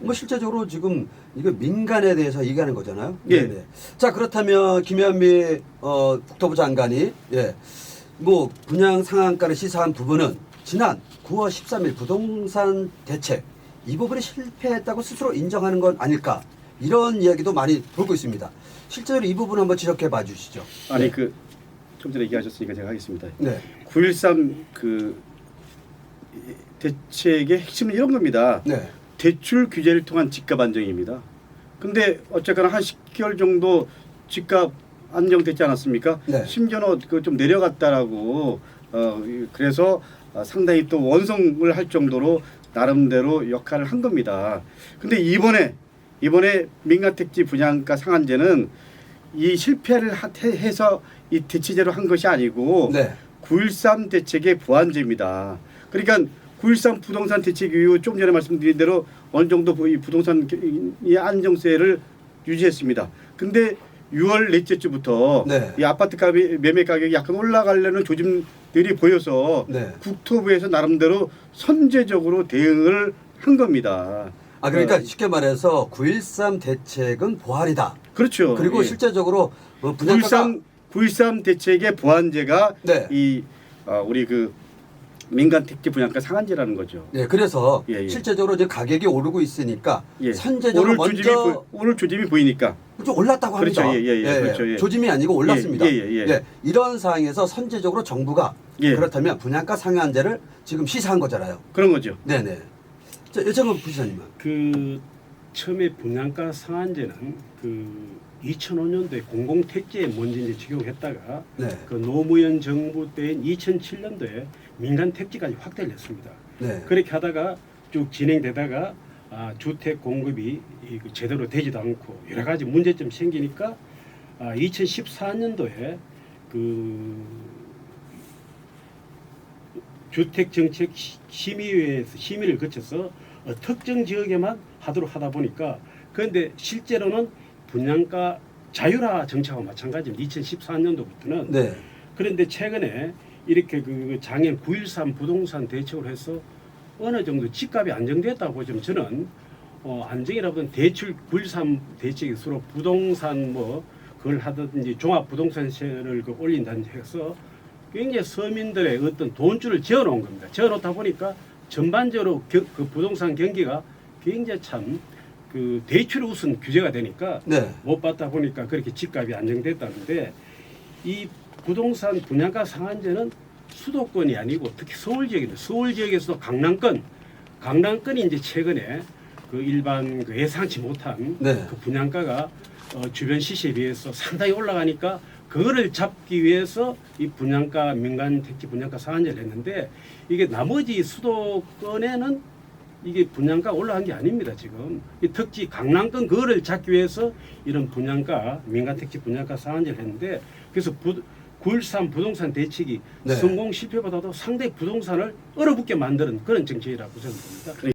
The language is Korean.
뭐 실제적으로 지금 이거 민간에 대해서 얘기하는 거잖아요. 예. 네네. 자 그렇다면 김현미 어, 국토부 장관이 예. 뭐 분양 상한가를 시사한 부분은 지난 9월 13일 부동산 대책 이 부분이 실패했다고 스스로 인정하는 건 아닐까 이런 이야기도 많이 돌고 있습니다. 실제로 이 부분 한번 지적해 봐 주시죠. 아니 네. 그좀 전에 얘기하셨으니까 제가 하겠습니다. 네. 9.13 그 대책의 핵심은 이런 겁니다. 네. 대출 규제를 통한 집값 안정입니다. 근데 어쨌거나 한 10개월 정도 집값 안정됐지 않았습니까? 네. 심지어는 그좀 내려갔다라고 어 그래서 어, 상당히 또 원성을 할 정도로 나름대로 역할을 한 겁니다. 근데 이번에 이번에 민간택지 분양가 상한제는 이 실패를 해서 이 대체제로 한 것이 아니고 네. 9.13 대책의 보완제입니다. 그러니까 9.13 부동산 대책 이후 좀 전에 말씀드린 대로 어느 정도 이 부동산 이 안정세를 유지했습니다. 근데 6월 넷째 주부터 네. 이 아파트 값이 매매 가격이 약간 올라가려는 조짐들이 보여서 네. 국토부에서 나름대로 선제적으로 대응을 한 겁니다. 아 그러니까 어, 쉽게 말해서 9.13 대책은 보완이다. 그렇죠. 그리고 예. 실제적으로 어, 분양가가 9.13 9.13 대책의 보완제가 네. 이 어, 우리 그 민간 택지 분양가 상한제라는 거죠. 네, 그래서 예, 예. 실제적으로 이제 가격이 오르고 있으니까 예. 선제적으로 오늘 조짐이 먼저 보, 오늘 조짐이 보이니까 좀 올랐다고 합니다. 그렇죠. 예, 예, 예. 그렇죠. 예. 조짐이 아니고 올랐습니다. 예, 예, 예. 이런 상황에서 선제적으로 정부가 예. 그렇다면 분양가 상한제를 지금 시사한 거잖아요. 그런 거죠. 네 네. 자, 여정은 부시장님은 그 처음에 분양가 상한제는 그 2005년도에 공공택지에 이제 적용했다가 네, 그 노무현 정부 때인 2007년도에 민간 택지까지 확대를 했습니다. 네, 그렇게 하다가 쭉 진행되다가 아, 주택 공급이 이그 제대로 되지도 않고 여러 가지 문제점 생기니까 아, 2014년도에 그 주택 정책 시- 심의회에서 심의를 거쳐서 어, 특정 지역에만 하도록 하다 보니까 그런데 실제로는 분양가 자율화 정책과 마찬가지입니다. 2014년도부터는 네, 그런데 최근에 이렇게 그 장애인 9.13 부동산 대책을 해서 어느 정도 집값이 안정됐다고 보지만 저는 어, 안정이라보다 대출 9.13 대책이 서로 부동산 뭐 그걸 하든지 종합 부동산세를 그 올린다는 해서 굉장히 서민들의 어떤 돈줄을 지어놓은 겁니다. 지어놓다 보니까 전반적으로 겨- 그 부동산 경기가 굉장히 참 그 대출 우선 규제가 되니까 네, 못 받다 보니까 그렇게 집값이 안정됐다는데 이 부동산 분양가 상한제는 수도권이 아니고 특히 서울 지역인데 서울 지역에서도 강남권 강남권이 이제 최근에 그 일반 그 예상치 못한 네. 그 분양가가 어, 주변 시세에 비해서 상당히 올라가니까 그거를 잡기 위해서 이 분양가 민간 택지 분양가 상한제를 했는데 이게 나머지 수도권에는 이게 분양가 올라간 게 아닙니다 지금 이 특히 강남권 그거를 잡기 위해서 이런 분양가 민간 택지 분양가 상한제를 했는데 그래서 부, 9.13 부동산 대책이 네. 성공 실패보다도 상당히 부동산을 얼어붙게 만드는 그런 정책이라고 저는 봅니다.